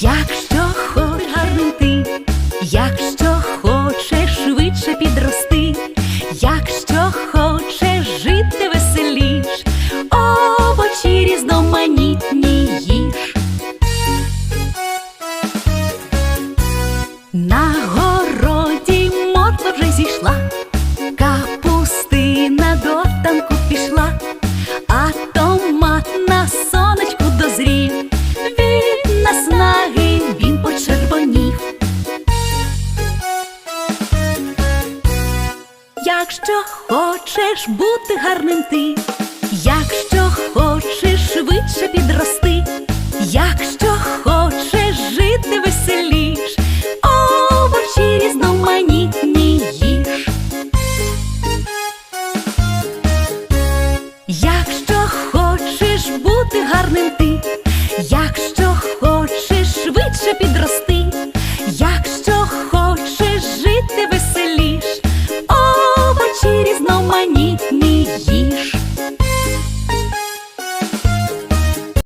Якщо хочеш гарним ти, якщо хочеш швидше підрости, якщо хочеш жити веселіш, овочі різноманітні їж. На городі морква вже зійшла, Якщо хочеш бути гарним ти, якщо хочеш швидше підрости, якщо хочеш жити веселіш, овочі різноманітні їж. Якщо хочеш бути гарним ти, якщо